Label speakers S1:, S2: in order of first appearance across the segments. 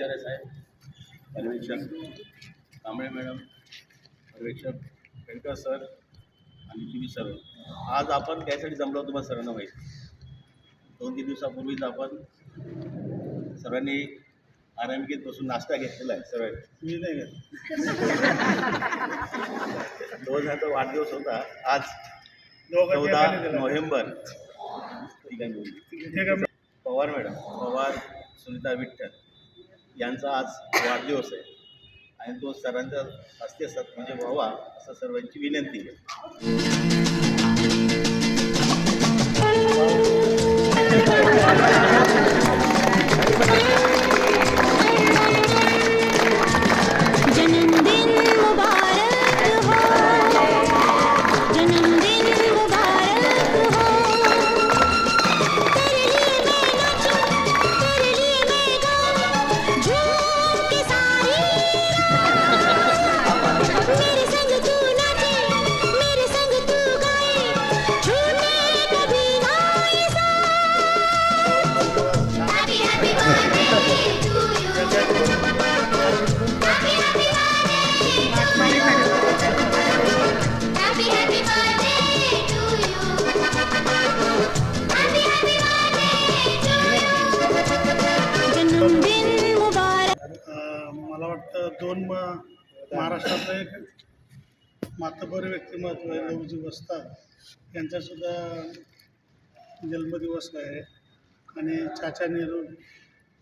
S1: आचार्य साहेब पर्यवेक्षक कांबळे मॅडम पर्यवेक्षक पेंटर सर आणि तुम्ही सर्व. आज आपण त्यासाठी जमलो तुम्हाला सर्वांना माहीत. दोन तीन दिवसापूर्वीच आपण सर्वांनी आरामगीत बसून नाश्ता घेतलेला आहे सर्वांनी. मी नाही दोन हजारचा वाढदिवस होता. आज चौदा नोव्हेंबर. पवार मॅडम पवार सुनीता विठ्ठल. यांचा आज वाढदिवस आहे. आणि तो सरांच्या हस्ते सत म्हणजे व्हावा असं सर्वांची विनंती आहे.
S2: वाटतं दोन म महाराष्ट्रातलं एक मातबर व्यक्तिमत्व आहे लवजी वस्ताद यांचासुद्धा जन्मदिवस आहे. आणि चाचा नेहरू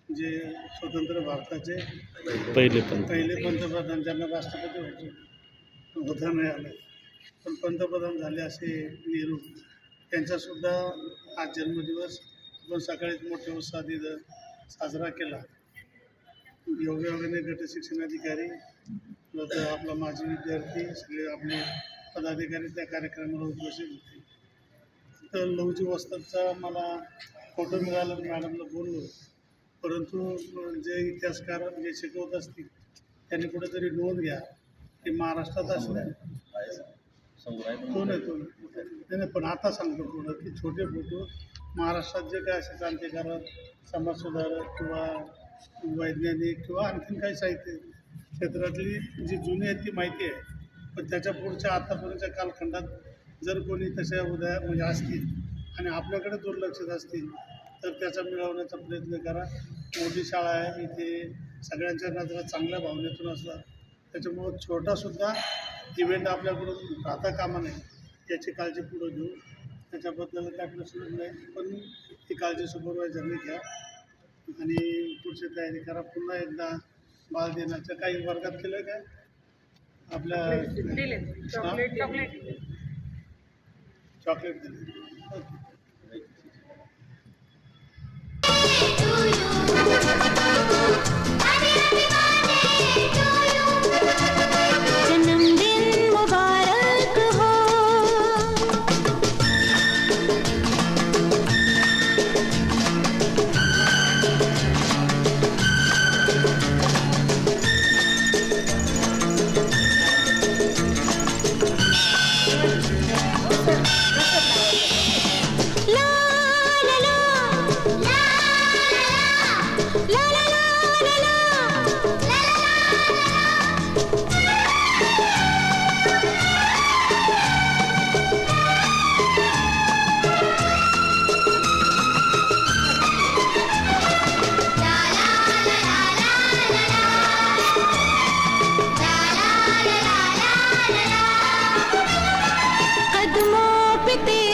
S2: जे स्वतंत्र भारताचे
S3: पहिले पण.
S2: पहिले पंतप्रधान ज्यांना राष्ट्रपती व्हायचे होता नाही आलं पण पंतप्रधान झाले असे नेहरू. त्यांचासुद्धा आज जन्मदिवस आपण सकाळीच मोठ्या उत्साहात इथं साजरा केला. योगायोगाने गट शिक्षणाधिकारी नंतर आपला माजी विद्यार्थी सगळे आपले पदाधिकारी त्या कार्यक्रमाला उपस्थित होते. तर लवजी वस्तादचा मला फोटो मिळाला मी मॅडमला बोललो. परंतु जे इतिहासकार जे शिकवत असतील त्यांनी कुठेतरी नोंद घ्या की महाराष्ट्रात
S1: असणार
S2: कोण आहे तो? नाही पण आता सांगतो पूर्ण की छोटे फोटो महाराष्ट्रात जे काय असे क्रांतिकारक समाजसुधारक किंवा वैज्ञानिक किंवा आणखीन काही साहित्य क्षेत्रातली जी जुनी आहे ती माहिती आहे. पण त्याच्या पुढच्या आतापर्यंतच्या कालखंडात जर कोणी तशा उदया म्हणजे असतील आणि आपल्याकडे दुर्लक्षित असतील तर त्याचा मिळवण्याचा प्रयत्न करा. मोठी शाळा आहे इथे सगळ्यांच्या नजरा चांगल्या भावनेतून असतात. त्याच्यामुळं छोटासुद्धा इव्हेंट आपल्याकडून राहता कामा नये याची काळजी पुढं घेऊ. त्याच्याबद्दल काय प्रश्न नाही पण ती काळजी सुपरवायझरने घ्या. आणि पुढची तयारी करा. पुन्हा एकदा बाल दिनाच्या काही वर्गात केलं काय? आपल्या?
S4: चॉकलेट चॉकलेट
S2: चॉकलेट दिले